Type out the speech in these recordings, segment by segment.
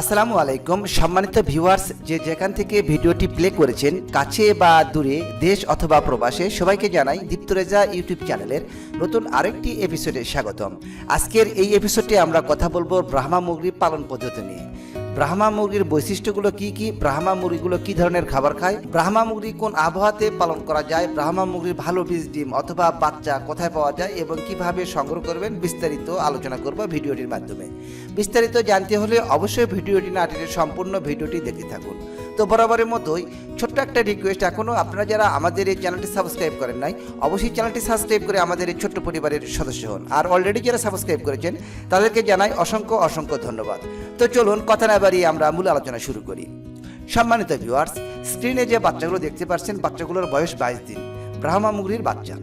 আসসালামু আলাইকুম। সম্মানিত ভিউয়ার্স, যে যেখান থেকে ভিডিওটি প্লে করেছেন, কাছে বা দূরে, দেশ অথবা প্রবাসে, সবাইকে জানাই দীপ্তরেজা ইউটিউব চ্যানেলের নতুন আরেকটি এপিসোডে স্বাগতম। আজকের এই এপিসোডে আমরা কথা বলব ব্রাহ্মা মুরগি পালন পদ্ধতি নিয়ে। ব্রাহ্মা মুরগির বৈশিষ্ট্যগুলো কি কি? ব্রাহ্মা মুরগিগুলো কি ধরনের খাবার খায়? ব্রাহ্মা মুরগি কোন আবহাওয়াতে পালন করা যায়? ব্রাহ্মা মুরগির ভালো বীজ ডিম অথবা বাচ্চা কোথায় পাওয়া যায় এবং কীভাবে সংগ্রহ করবেন? বিস্তারিত আলোচনা করব ভিডিওটির মাধ্যমে। বিস্তারিত জানতে হলে অবশ্যই ভিডিওটি না সম্পূর্ণ ভিডিওটি দেখতে থাকুন। তো বরাবরের মতোই ছোট্ট একটা রিকোয়েস্ট এখনও আপনারা যারা আমাদের এই চ্যানেলটি সাবস্ক্রাইব করেন নাই, অবশ্যই চ্যানেলটি সাবস্ক্রাইব করে আমাদের এই ছোট্ট পরিবারের সদস্য হন। আর অলরেডি যারা সাবস্ক্রাইব করেছেন, তাদেরকে জানাই অসংখ্য অসংখ্য ধন্যবাদ। তো চলুন কথা না বাড়িয়ে আমরা মূল আলোচনা শুরু করি। সম্মানিত ভিউয়ার্স স্ক্রিনে যে বাচ্চাগুলো দেখতে পাচ্ছেন, বাচ্চাগুলোর বয়স বাইশ দিন। ব্রাহ্মা মুরগির বাচ্চা।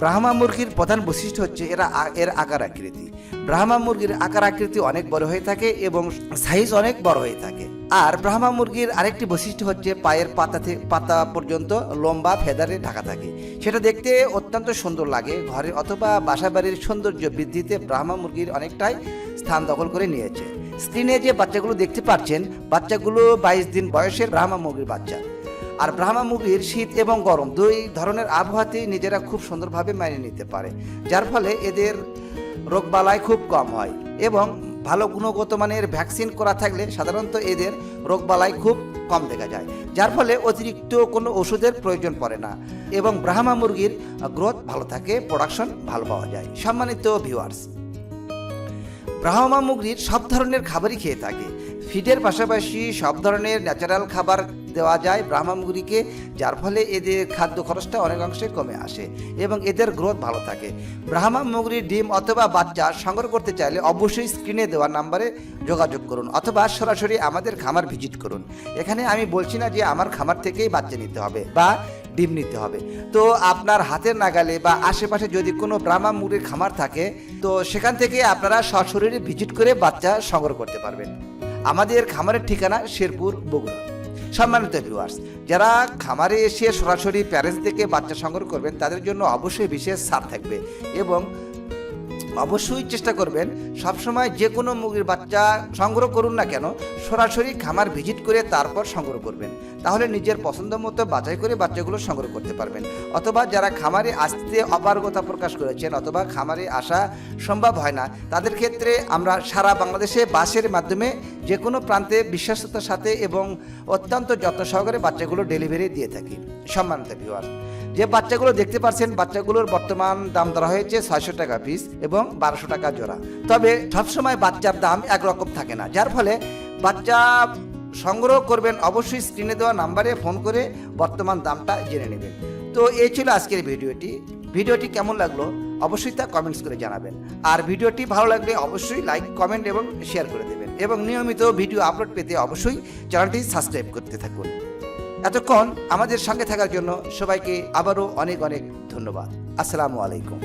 ব্রাহ্মা মুরগির প্রধান বৈশিষ্ট্য হচ্ছে এরা এর আকার আকৃতি। ব্রাহ্মা মুরগির আকার আকৃতি অনেক বড় হয়ে থাকে এবং সাইজ অনেক বড় হয়ে থাকে। আর ব্রাহ্মা মুরগির আরেকটি বৈশিষ্ট্য হচ্ছে পায়ের পাতা থেকে পাতা পর্যন্ত লম্বা ফেদারে ঢাকা থাকে। সেটা দেখতে অত্যন্ত সুন্দর লাগে। ঘরে অথবা বাসা বাড়ির সৌন্দর্য বৃদ্ধিতে ব্রাহ্মা মুরগির অনেকটাই স্থান দখল করে নিয়েছে। স্ক্রিনে যে বাচ্চাগুলো দেখতে পাচ্ছেন, বাচ্চাগুলো বাইশ দিন বয়সের ব্রাহ্মা মুরগির বাচ্চা। আর ব্রাহ্মা মুরগির শীত এবং গরম দুই ধরনের আবহাওয়াতেই নিজেরা খুব সুন্দরভাবে মানিয়ে নিতে পারে। যার ফলে এদের রোগবালাই খুব কম হয় এবং ভালো গুণগত মানের ভ্যাকসিন করা থাকলে সাধারণত এদের রোগবালাই খুব কম দেখা যায়, যার ফলে অতিরিক্ত কোনো ওষুধের প্রয়োজন পড়ে না এবং ব্রাহ্মা মুরগির গ্রোথ ভালো থাকে, প্রোডাকশন ভালো পাওয়া যায়। সম্মানিত ভিউয়ার্স, ব্রাহ্মা মুরগির সব ধরনের খাবারই খেয়ে থাকে। ফিডের পাশাপাশি সব ধরনের ন্যাচারাল খাবার দেওয়া যায় ব্রাহ্মা মুগরিকে যার ফলে এদের খাদ্য খরচটা অনেকাংশে কমে আসে এবং এদের গ্রোথ ভালো থাকে। ব্রাহ্মা মুগরির ডিম অথবা বাচ্চা সংগ্রহ করতে চাইলে অবশ্যই স্ক্রিনে দেওয়া নাম্বারে যোগাযোগ করুন অথবা সরাসরি আমাদের খামার ভিজিট করুন। এখানে আমি বলছি না যে আমার খামার থেকেই বাচ্চা নিতে হবে বা ডিম নিতে হবে। তো আপনার হাতের নাগালে বা আশেপাশে যদি কোনো ব্রাহ্মা মুরগির খামার থাকে, তো সেখান থেকে আপনারা সশরীরে ভিজিট করে বাচ্চা সংগ্রহ করতে পারবেন। আমাদের খামারের ঠিকানা শেরপুর, বগুড়া। সম্মানিত ভিউয়ার্স যারা খামারে এসে সরাসরি প্যারেন্টস থেকে বাচ্চা সংগ্রহ করবেন, তাদের জন্য অবশ্যই বিশেষ ছাড় থাকবে এবং অবশ্যই চেষ্টা করবেন সবসময় যে কোনো মুরগির বাচ্চা সংগ্রহ করুন না কেন, সরাসরি খামার ভিজিট করে তারপর সংগ্রহ করবেন। তাহলে নিজের পছন্দ মতো বাছাই করে বাচ্চাগুলো সংগ্রহ করতে পারবেন। অথবা যারা খামারে আসতে অপারগতা প্রকাশ করেছেন অথবা খামারে আসা সম্ভব হয় না, তাদের ক্ষেত্রে আমরা সারা বাংলাদেশে বাসের মাধ্যমে যে কোনো প্রান্তে বিশ্বাসতার সাথে এবং অত্যন্ত যত্ন সহকারে বাচ্চাগুলো ডেলিভারি দিয়ে থাকি। সম্মানিত ভিউয়ার যে বাচ্চাগুলো দেখতে পাচ্ছেন, বাচ্চাগুলোর বর্তমান দাম ধরা হয়েছে ছয়শো টাকা পিস এবং বারোশো টাকা জোড়া। তবে সবসময় বাচ্চার দাম একরকম থাকে না, যার ফলে বাচ্চা সংগ্রহ করবেন অবশ্যই স্ক্রিনে দেওয়া নাম্বারে ফোন করে বর্তমান দামটা জেনে নেবেন। তো এই ছিল আজকের ভিডিওটি। ভিডিওটি কেমন লাগল অবশ্যই তা কমেন্টস করে জানাবেন। আর ভিডিওটি ভালো লাগলে অবশ্যই লাইক কমেন্ট এবং শেয়ার করে দেবেন। এবং নিয়মিত ভিডিও আপলোড পেতে অবশ্যই চ্যানেলটি সাবস্ক্রাইব করতে থাকুন। এতক্ষণ আমাদের সঙ্গে থাকার জন্য সবাইকে আবারও অনেক অনেক ধন্যবাদ। আসসালামু আলাইকুম।